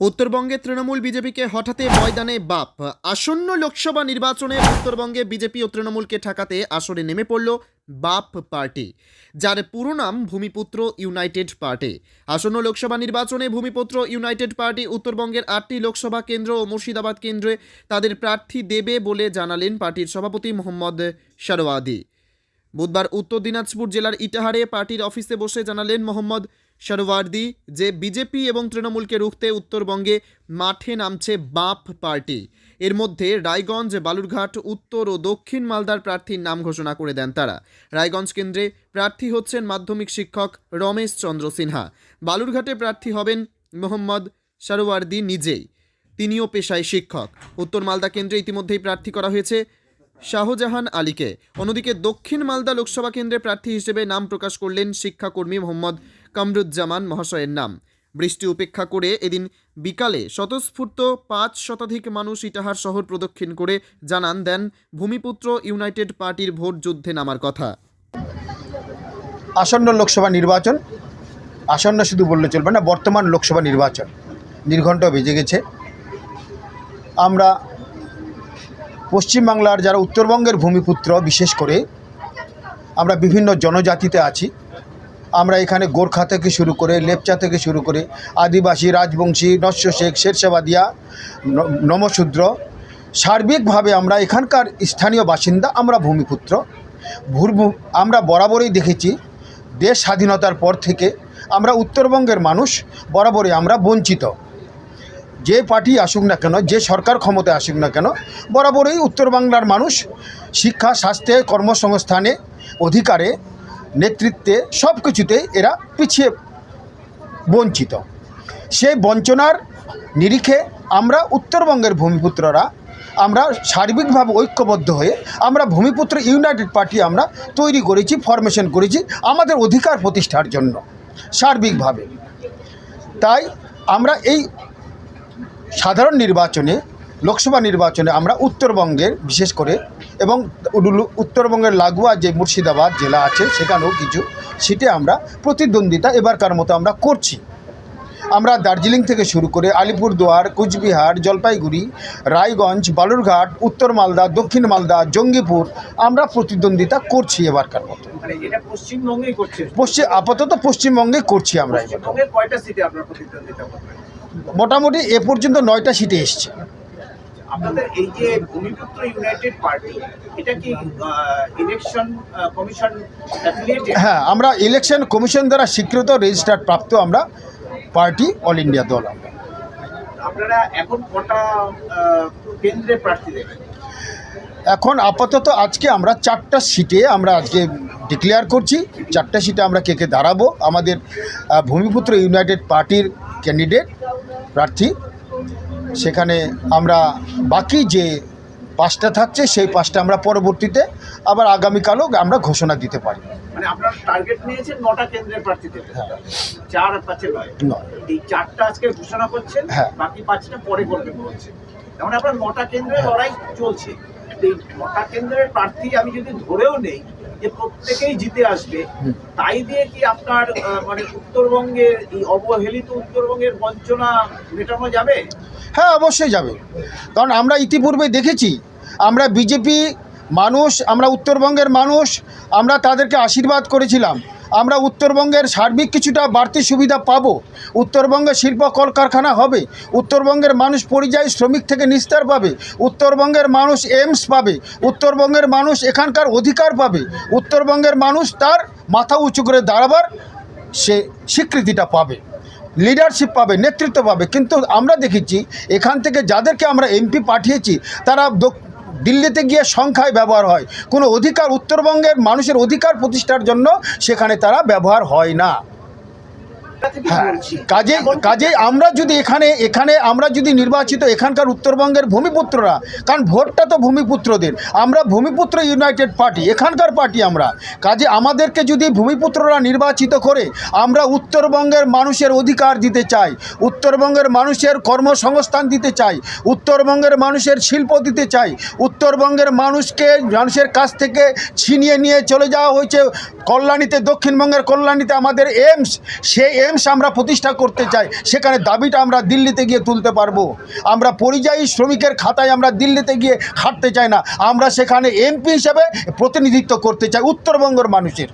উত্তরবঙ্গে তৃণমূল বিজেপিকে হঠাতে ময়দানে বাপ। আসন্ন লোকসভা নির্বাচনে উত্তরবঙ্গে বিজেপি ও তৃণমূলকে ঠেকাতে আসরে নেমে পড়ল বাপ পার্টি, যার পুরো নাম ভূমিপুত্র ইউনাইটেড পার্টি। আসন্ন লোকসভা নির্বাচনে ভূমিপুত্র ইউনাইটেড পার্টি উত্তরবঙ্গের আটটি লোকসভা কেন্দ্র ও মুর্শিদাবাদ কেন্দ্রে তাদের প্রার্থী দেবে বলে জানালেন পার্টির সভাপতি মোহাম্মদ শারওয়াদি। বুধবার উত্তর দিনাজপুর জেলার ইটাহারে পার্টির অফিসে বসে জানালেন মোহাম্মদ সরওয়ার্দি যে বিজেপি এবং তৃণমূলকে রুখতে উত্তরবঙ্গে মাঠে নামছে বাপ পার্টি। এর মধ্যে রায়গঞ্জ, বালুরঘাট, উত্তর ও দক্ষিণ মালদার প্রার্থীর নাম ঘোষণা করে দেন তারা। রায়গঞ্জ কেন্দ্রে প্রার্থী হচ্ছেন মাধ্যমিক শিক্ষক রমেশ চন্দ্র সিনহা। বালুরঘাটে প্রার্থী হবেন মোহাম্মদ সরওয়ার্দি নিজেই। তিনিও পেশায় শিক্ষক। উত্তর মালদা কেন্দ্রে ইতিমধ্যেই প্রার্থী করা হয়েছে শাহজাহান আলীকে। অন্যদিকে দক্ষিণ মালদা লোকসভা কেন্দ্রে প্রার্থী হিসেবে নাম প্রকাশ করলেন শিক্ষাকর্মী মোহাম্মদ কামরুজ্জামান মহাশয়ের নাম। বৃষ্টি উপেক্ষা করে এদিন বিকালে স্বতঃস্ফূর্ত পাঁচ শতাধিক মানুষ ইটাহার শহর প্রদক্ষিণ করে জানান দেন ভূমিপুত্র ইউনাইটেড পার্টির ভোট যুদ্ধে নামার কথা। আসন্ন লোকসভা নির্বাচন, আসন্ন শুধু বললে চলবে না, বর্তমান লোকসভা নির্বাচন নির্ঘণ্ট বেজে গেছে। আমরা পশ্চিমবাংলার যারা উত্তরবঙ্গের ভূমিপুত্র, বিশেষ করে আমরা বিভিন্ন জনজাতিতে আছি। আমরা এখানে গোর্খা থেকে শুরু করে লেপচা থেকে শুরু করে আদিবাসী, রাজবংশী, নস্য শেখ, শেরশাবাদিয়া নমশূদ্র, সার্বিকভাবে আমরা এখানকার স্থানীয় বাসিন্দা, আমরা ভূমিপুত্র। ভূর্ভু, আমরা বরাবরই দেখেছি, দেশ স্বাধীনতার পর থেকে আমরা উত্তরবঙ্গের মানুষ, বরাবরই আমরা বঞ্চিত। যে পার্টি আসুক না কেন, যে সরকার ক্ষমতায় আসুক না কেন, বরাবরই উত্তরবাংলার মানুষ শিক্ষা, স্বাস্থ্যে, কর্মসংস্থানে, অধিকারে নেতৃত্বে সব কিছুতে এরা পিছিয়ে বঞ্চিত। সেই বঞ্চনার নিরিখে আমরা উত্তরবঙ্গের ভূমিপুত্ররা, আমরা সার্বিকভাবে ঐক্যবদ্ধ হয়ে আমরা ভূমিপুত্র ইউনাইটেড পার্টি আমরা তৈরি করেছি ফরমেশন করেছি আমাদের অধিকার প্রতিষ্ঠার জন্য, সার্বিকভাবে। তাই আমরা এই সাধারণ নির্বাচনে, লোকসভা নির্বাচনে আমরা উত্তরবঙ্গের বিশেষ করে এবং উডুলু- উত্তরবঙ্গের লাগোয়া যে মুর্শিদাবাদ জেলা আছে সেখানেও কিছু সিটে আমরা প্রতিদ্বন্দ্বিতা এবারকার মতো আমরা করছি। আমরা দার্জিলিং থেকে শুরু করে আলিপুরদুয়ার কুচবিহার জলপাইগুড়ি রায়গঞ্জ বালুরঘাট উত্তর মালদা দক্ষিণ মালদা জঙ্গিপুর আমরা প্রতিদ্বন্দ্বিতা করছি এবারকার মতো। মানে পশ্চিম আপাতত পশ্চিমবঙ্গে করছি আমরা মোটামুটি এ পর্যন্ত নয়টা সিটে এসছে। আপনাদের এই যে ভূমিপুত্র ইউনাইটেড পার্টি এটা কি ইলেকশন কমিশন হ্যাঁ আমরা ইলেকশন কমিশন দ্বারা স্বীকৃত রেজিস্টার্ড প্রাপ্ত আমরা পার্টি অল ইন্ডিয়া দল আমরা। আপনারা এখন কটা কেন্দ্রে প্রার্থী দেবেন এখন আপাতত আজকে আমরা চারটা সিটে আমরা আজকে ডিক্লেয়ার করছি। চারটা সিটে আমরা কে কে দাঁড়াবো? আমাদের ভূমিপুত্র ইউনাইটেড পার্টির ক্যান্ডিডেট প্রার্থী। সেখানে আমরা বাকি যে পাঁচটা থাকছে সেই পাঁচটা আমরা পরবর্তীতে আবার আগামীকালও আমরা ঘোষণা দিতে পারি মানে আপনারা টার্গেট নিয়েছেন নটা কেন্দ্রের হ্যাঁ। চার আর পাঁচে নয়। এই চারটা আজকে ঘোষণা করছেন হ্যাঁ। বাকি পাঁচটা পরে করবেন বলছেন আপনার নটা লড়াই চলছে এই নটা কেন্দ্রের প্রার্থী আমি যদি ধরেও নেই যে প্রত্যেকেই জিতে আসবে তাই দিয়ে কি আপনার মানে উত্তরবঙ্গে এই অবহেলিত উত্তরবঙ্গের বঞ্চনা মেটানো যাবে? হ্যাঁ অবশ্যই যাবে। কারণ আমরা ইতিপূর্বে দেখেছি আমরা বিজেপি মানুষ আমরা উত্তরবঙ্গের মানুষ আমরা তাদেরকে আশীর্বাদ করেছিলাম। আমরা উত্তরবঙ্গের সার্বিক কিছুটা বাড়তি সুবিধা পাব। উত্তরবঙ্গে শিল্প কলকারখানা হবে। উত্তরবঙ্গের মানুষ পরিযায়ী শ্রমিক থেকে নিস্তার পাবে। উত্তরবঙ্গের মানুষ এইমস পাবে। উত্তরবঙ্গের মানুষ এখানকার অধিকার পাবে। উত্তরবঙ্গের মানুষ তার মাথা উঁচু করে দাঁড়াবার সে স্বীকৃতিটা পাবে। লিডারশিপ পাবে, নেতৃত্ব পাবে। কিন্তু আমরা দেখেছি, এখান থেকে যাদেরকে আমরা এমপি পাঠিয়েছি, তারা দিল্লিতে গিয়ে সংখ্যায় ব্যবহার হয়। কোনো অধিকার উত্তরবঙ্গের মানুষের অধিকার প্রতিষ্ঠার জন্য সেখানে তারা ব্যবহার হয় না। হ্যাঁ কাজে কাজে আমরা যদি এখানে এখানে আমরা যদি নির্বাচিত এখানকার উত্তরবঙ্গের ভূমিপুত্ররা কারণ ভোটটা তো ভূমিপুত্রদের আমরা ভূমিপুত্র ইউনাইটেড পার্টি এখানকার পার্টি আমরা। কাজে আমাদেরকে যদি ভূমিপুত্ররা নির্বাচিত করে আমরা উত্তরবঙ্গের মানুষের অধিকার দিতে চাই উত্তরবঙ্গের মানুষের কর্মসংস্থান দিতে চাই উত্তরবঙ্গের মানুষের শিল্প দিতে চাই উত্তরবঙ্গের মানুষকে মানুষের কাছ থেকে ছিনিয়ে নিয়ে চলে যাওয়া হয়েছে। কল্যাণীতে দক্ষিণবঙ্গের কল্যাণীতে আমাদের এইমস সেই এমস আমরা প্রতিষ্ঠা করতে চাই, সেখানে দাবিটা আমরা দিল্লিতে গিয়ে তুলতে পারব। আমরা পরিযায়ী শ্রমিকের খাতায় আমরা দিল্লিতে গিয়ে খাটতে চাই না। আমরা সেখানে এমপি হিসেবে প্রতিনিধিত্ব করতে চাই উত্তরবঙ্গের মানুষের।